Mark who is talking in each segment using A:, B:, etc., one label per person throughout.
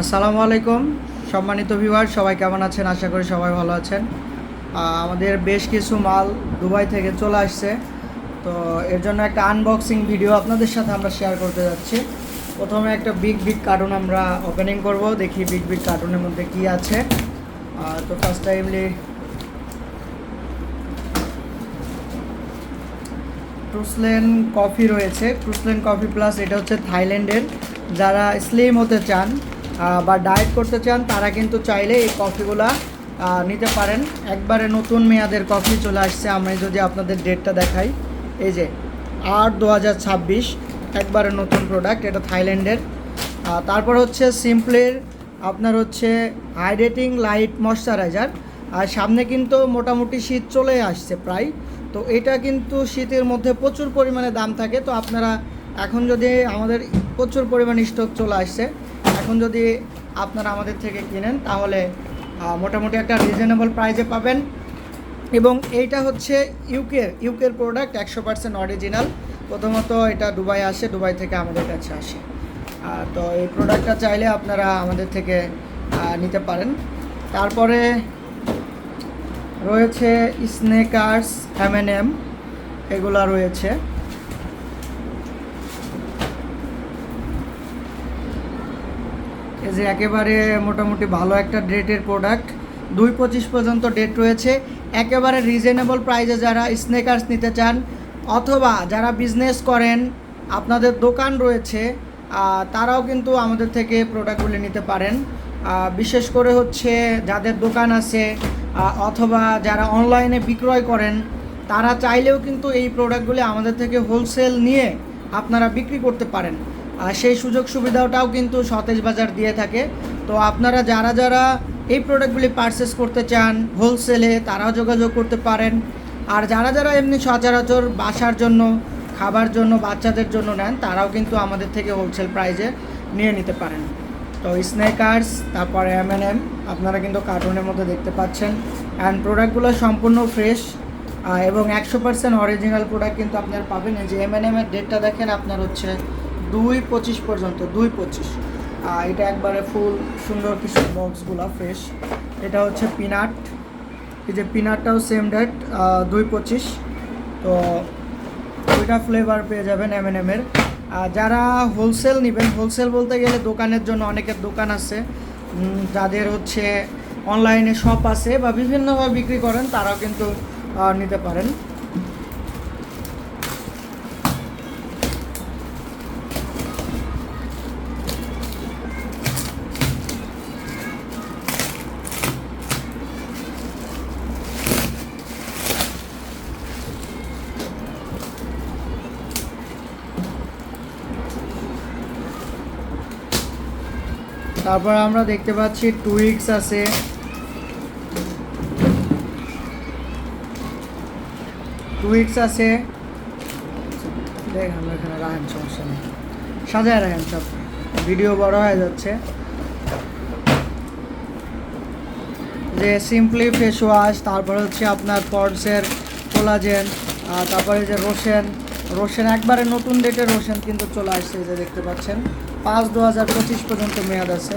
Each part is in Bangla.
A: আসসালামু আলাইকুম, সম্মানিত ভিউয়ার সবাই কেমন আছেন? আশা করি সবাই ভালো আছেন। আমাদের বেশ কিছু মাল দুবাই থেকে চলে আসছে। তো এর জন্য একটা আনবক্সিং ভিডিও আপনাদের সাথে আমরা শেয়ার করতে যাচ্ছি। প্রথমে একটা বিগ বিগ কার্টুন আমরা ওপেনিং করব, দেখি বিগ বিগ কার্টুনের মধ্যে কি আছে। তো ফার্স্ট টাইমলি ক্রুসলেন কফি রয়েছে। ক্রুসলেন কফি প্লাস এটা হচ্ছে থাইল্যান্ডের। যারা স্লিম হতে চান বা ডায়েট করতে চান, তারা কিন্তু চাইলে এই কফিগুলা নিতে পারেন। একবারে নতুন মেয়াদের কফি চলে আসছে, আমি যদি আপনাদের ডেটটা দেখাই। এই যে, আট দু একবারে নতুন প্রোডাক্ট এটা থাইল্যান্ডের। তারপর হচ্ছে সিম্পলের আপনার হচ্ছে হাইড্রেটিং লাইট ময়শ্চারাইজার আর সামনে কিন্তু মোটামুটি শীত চলে আসছে প্রায়। তো এটা কিন্তু শীতের মধ্যে প্রচুর পরিমাণে দাম থাকে। তো আপনারা এখন যদি আমাদের প্রচুর পরিমাণে স্টক চলে আসছে এখন যদি আপনারা আমাদের থেকে কিনেন, তাহলে মোটামুটি একটা রিজনেবল প্রাইজে পাবেন। এবং এইটা হচ্ছে ইউকের ইউকের প্রোডাক্ট একশো পার্সেন্ট অরিজিনাল প্রথমত এটা দুবাই আসে, দুবাই থেকে আমাদের কাছে আসে। তো এই প্রোডাক্টটা চাইলে আপনারা আমাদের থেকে নিতে পারেন। তারপরে রয়েছে স্নেকার্স এম এন এম এগুলা রয়েছে। যে একেবারে মোটামুটি ভালো একটা ডেটের প্রোডাক্ট দুই পঁচিশ পর্যন্ত ডেট রয়েছে। একেবারে রিজনেবল প্রাইজে যারা স্নেকার্স নিতে চান, অথবা যারা বিজনেস করেন, আপনাদের দোকান রয়েছে তারাও কিন্তু আমাদের থেকে প্রোডাক্টগুলি নিতে পারেন। বিশেষ করে হচ্ছে যাদের দোকান আছে অথবা যারা অনলাইনে বিক্রয় করেন, তারা চাইলেও কিন্তু এই প্রোডাক্টগুলি আমাদের থেকে হোলসেল নিয়ে আপনারা বিক্রি করতে পারেন। আর সেই সুযোগ সুবিধাটাও কিন্তু সতেজ বাজার দিয়ে থাকে। তো আপনারা যারা যারা এই প্রোডাক্টগুলি পারচেস করতে চান হোলসেলে তারাও যোগাযোগ করতে পারেন। আর যারা যারা এমনি সচরাচর বাসার জন্য, খাবার জন্য, বাচ্চাদের জন্য নেন, তারাও কিন্তু আমাদের থেকে হোলসেল প্রাইজে নিয়ে নিতে পারেন। তো স্নেকার্স তারপরে এম এন এম আপনারা কিন্তু কার্টুনের মধ্যে দেখতে পাচ্ছেন। অ্যান্ড প্রোডাক্টগুলো সম্পূর্ণ ফ্রেশ এবং একশো পার্সেন্ট অরিজিনাল প্রোডাক্ট কিন্তু আপনারা পাবেন। এই যে এম এন এমের ডেটটা দেখেন, আপনার হচ্ছে দুই পঁচিশ পর্যন্ত, দুই পঁচিশ। এটা একবারে ফুল, সুন্দর কিছু বক্সগুলো ফ্রেশ এটা হচ্ছে পিনাট। এই যে পিনাটটাও সেম ডেট দুই পঁচিশ। তো দুইটা ফ্লেভার পেয়ে যাবেন এম এন এমের যারা হোলসেল নেবেন হোলসেল বলতে গেলে দোকানের জন্য অনেকের দোকান আছে। যাদের হচ্ছে অনলাইনে শপ আছে বা বিভিন্নভাবে বিক্রি করেন, তারাও কিন্তু নিতে পারেন। তারপর আমরা দেখতে পাচ্ছি টুইক্স আছে। টুইক্স আছে। দেখ, আমরা এখানে রাখেন, সমস্যা নেই। সাজায় রাখেন সব। ভিডিও বড় হয়ে যাচ্ছে। যে সিম্পলি ফেস ওয়াশ তারপর হচ্ছে আপনার পর্সের কোলাজেন তারপরে যে রোশেন রোশেন একবারে নতুন ডেটের রোশেন কিন্তু চলে আসছে যে দেখতে পাচ্ছেন। পাঁচ দু হাজার পঁচিশ পর্যন্ত মেয়াদ আছে।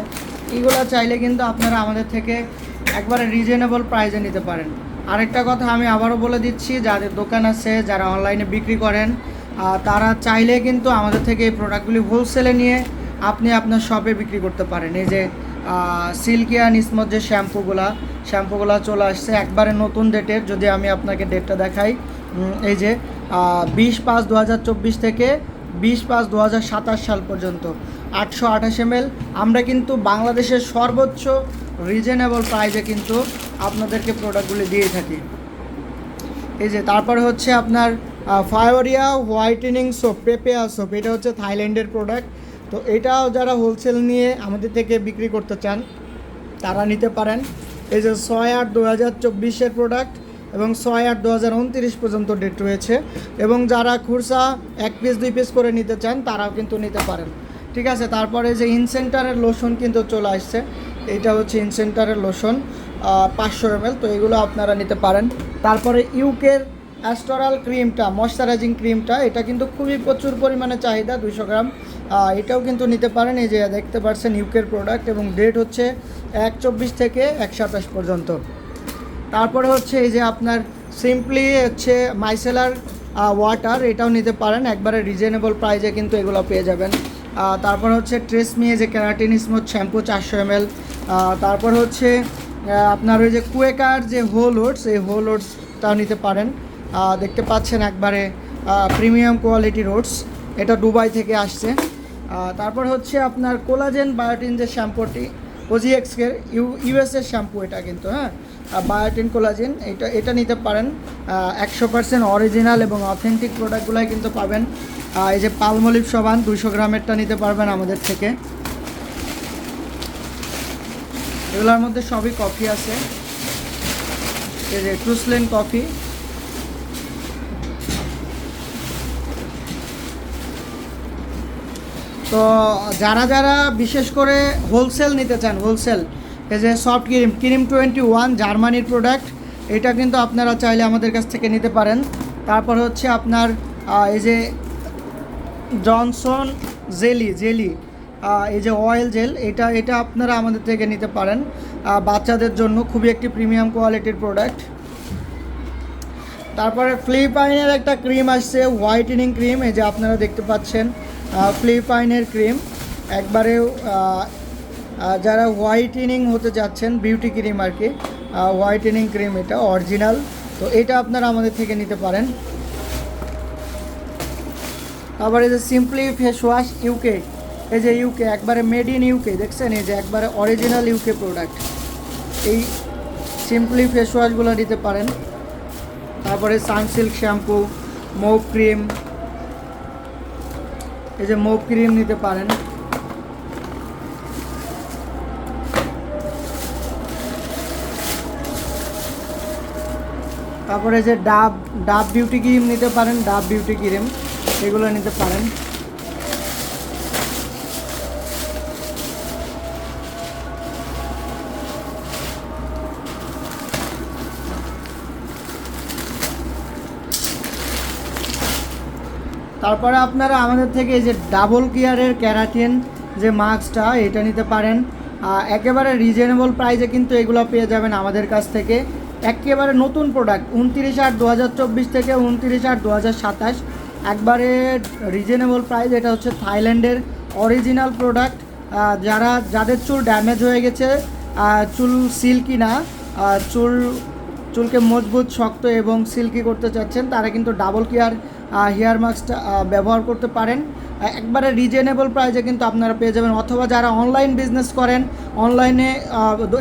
A: এগুলো চাইলে কিন্তু আপনারা আমাদের থেকে একবারে রিজনেবল প্রাইসে নিতে পারেন। আরেকটা কথা আমি আবারও বলে দিচ্ছি, যাদের দোকান আছে, যারা অনলাইনে বিক্রি করেন তারা চাইলে কিন্তু আমাদের থেকে এই প্রোডাক্টগুলি হোলসেলে নিয়ে আপনি আপনার শপে বিক্রি করতে পারেন। এই যে সিল্কি অ্যান্ড স্মুথ যে শ্যাম্পুগুলা শ্যাম্পুগুলা চলে আসছে, একবারে নতুন ডেটের যদি আমি আপনাকে ডেটটা দেখাই এই যে বিশ পাঁচ দু থেকে বিশ পাঁচ দু হাজার সাতাশ সাল পর্যন্ত। আটশো আঠাশ এম আমরা কিন্তু বাংলাদেশের সর্বোচ্চ রিজনেবল প্রাইজে কিন্তু আপনাদেরকে প্রোডাক্টগুলি দিয়ে থাকি। এই যে, তারপরে হচ্ছে আপনার ফায়োরিয়া হোয়াইটেনিং সোপ পেপেয়া সোপ এটা হচ্ছে থাইল্যান্ডের প্রোডাক্ট তো এটাও যারা হোলসেল নিয়ে আমাদের থেকে বিক্রি করতে চান, তারা নিতে পারেন। এই যে, ছয় আট দু হাজার চব্বিশের প্রোডাক্ট এবং ছয় আট দু হাজার উনত্রিশ পর্যন্ত ডেট রয়েছে। এবং যারা খুরসা এক পিস দুই পিস করে নিতে চান, তারাও কিন্তু নিতে পারেন। ঠিক আছে? তারপরে যে ইনসেন্টারের লোশন কিন্তু চলে আসছে। এইটা হচ্ছে ইনসেন্টারের লোশন পাঁচশো এম তো এগুলো আপনারা নিতে পারেন। তারপরে ইউকের অ্যাস্টোরাল ক্রিমটা ময়শ্চারাইজিং ক্রিমটা এটা কিন্তু খুবই প্রচুর পরিমাণে চাহিদা দুশো গ্রাম। এটাও কিন্তু নিতে পারেন। এই যে দেখতে পাচ্ছেন ইউকের প্রোডাক্ট এবং ডেট হচ্ছে এক চব্বিশ থেকে এক সাতাশ পর্যন্ত। তারপরে হচ্ছে এই যে আপনার সিম্পলি হচ্ছে মাইসেলার ওয়াটার এটাও নিতে পারেন। একবারে রিজনেবল প্রাইজে কিন্তু এগুলো পেয়ে যাবেন। তারপর হচ্ছে ট্রেস ট্রেসমিয়ে যে ক্যারাটিন স্মুথ শ্যাম্পু চারশো এম তারপর হচ্ছে আপনার ওই যে কুয়েকার যে হোল ওটস এই হোল ওটসটাও নিতে পারেন। দেখতে পাচ্ছেন একবারে প্রিমিয়াম কোয়ালিটির ওটস এটা দুবাই থেকে আসছে। তারপর হচ্ছে আপনার কোলাজেন বায়োটিন যে শ্যাম্পুটি ওজিএক্সের ইউ ইউএসের শ্যাম্পু এটা কিন্তু হ্যাঁ? বায়োটিন কোলাজিন এটা এটা নিতে পারেন। একশো পার্সেন্ট অরিজিনাল এবং অথেন্টিক প্রোডাক্টগুলোই কিন্তু পাবেন। এই যে পালমলিভ সাবান দুশো গ্রামেরটা নিতে পারবেন আমাদের থেকে। এগুলোর মধ্যে সবই কফি আছে। এই যে ট্রুসলেন কফি তো যারা যারা বিশেষ করে হোলসেল নিতে চান হোলসেল এই যে soft cream cream twenty one জার্মানির প্রোডাক্ট এটা কিন্তু আপনারা চাইলে আমাদের কাছ থেকে নিতে পারেন। তারপর হচ্ছে আপনার এই যে জনসন জেলি জেলি এই যে অয়েল জেল এটা এটা আপনারা আমাদের থেকে নিতে পারেন। বাচ্চাদের জন্য খুবই একটি প্রিমিয়াম কোয়ালিটির প্রোডাক্ট তারপরে ফ্লিপাইনের একটা ক্রিম আসছে হোয়াইটেনিং ক্রিম এই যে আপনারা দেখতে পাচ্ছেন ফ্লিপাইনের ক্রিম একবারে যারা হোয়াইটেনিং হতে যাচ্ছেন বিউটি ক্রিম আর কি হোয়াইটেনিং ক্রিম এটা অরিজিনাল তো এটা আপনারা আমাদের থেকে নিতে পারেন। তারপরে এই যে সিম্পলি ফেস ওয়াশ ইউকে এই যে ইউকে একবারে মেড ইন ইউকে দেখছেন? এই যে একবারে অরিজিনাল ইউকে প্রোডাক্ট এই সিম্পলি ফেস ওয়াশগুলো নিতে পারেন। তারপরে সানসিল্ক শ্যাম্পু মৌ ক্রিম এই যে মৌ ক্রিম নিতে পারেন। তারপরে যে ডাব ডাব বিউটি ক্রিম নিতে পারেন? ডাব বিউটি ক্রিম এগুলো নিতে পারেন। তারপরে আপনারা আমাদের থেকে এই যে ডাবল কেয়ারের ক্যারাটিন যে মাস্কটা এটা নিতে পারেন। একেবারে রিজনেবল প্রাইসে কিন্তু এগুলো পেয়ে যাবেন আমাদের কাছ থেকে। একেবারে নতুন প্রোডাক্ট উনতিরিশ আট দু হাজার চব্বিশ থেকে উনতিরিশ আট দু হাজার সাতাশ। একবারে রিজনেবল প্রাইস এটা হচ্ছে থাইল্যান্ডের অরিজিনাল প্রোডাক্ট যারা, যাদের চুল ড্যামেজ হয়ে গেছে চুল সিল্কি না চুল, চুলকে মজবুত, শক্ত এবং সিল্কি করতে চাচ্ছেন, তারা কিন্তু ডাবল কেয়ার হেয়ার মাস্কটা ব্যবহার করতে পারেন। একবারে রিজনেবল প্রাইসে কিন্তু আপনারা পেয়ে যাবেন। অথবা যারা অনলাইন বিজনেস করেন অনলাইনে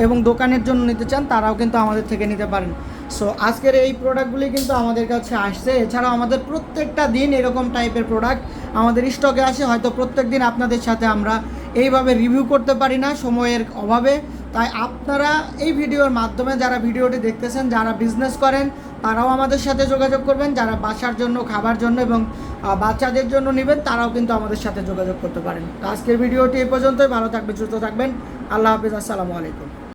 A: এবং দোকানের জন্য নিতে চান, তারাও কিন্তু আমাদের থেকে নিতে পারেন। সো আজকের এই প্রোডাক্টগুলি কিন্তু আমাদের কাছে আসছে। এছাড়াও আমাদের প্রত্যেকটা দিন এরকম টাইপের প্রোডাক্ট আমাদের স্টকে আসে। হয়তো প্রত্যেক দিন আপনাদের সাথে আমরা এইভাবে রিভিউ করতে পারি না সময়ের অভাবে। তাই আপনারা এই ভিডিওর মাধ্যমে যারা ভিডিওটি দেখতেছেন, যারা বিজনেস করেন, তারাও আমাদের সাথে যোগাযোগ করবেন। যারা বাসার জন্য, খাবার জন্য এবং বাচ্চাদের জন্য নেবেন, তারাও কিন্তু আমাদের সাথে যোগাযোগ করতে পারেন। আজকের ভিডিওটি এ পর্যন্তই। ভালো থাকবে সুস্থ থাকবেন। আল্লাহ হাফিজ। আসসালামু আলাইকুম।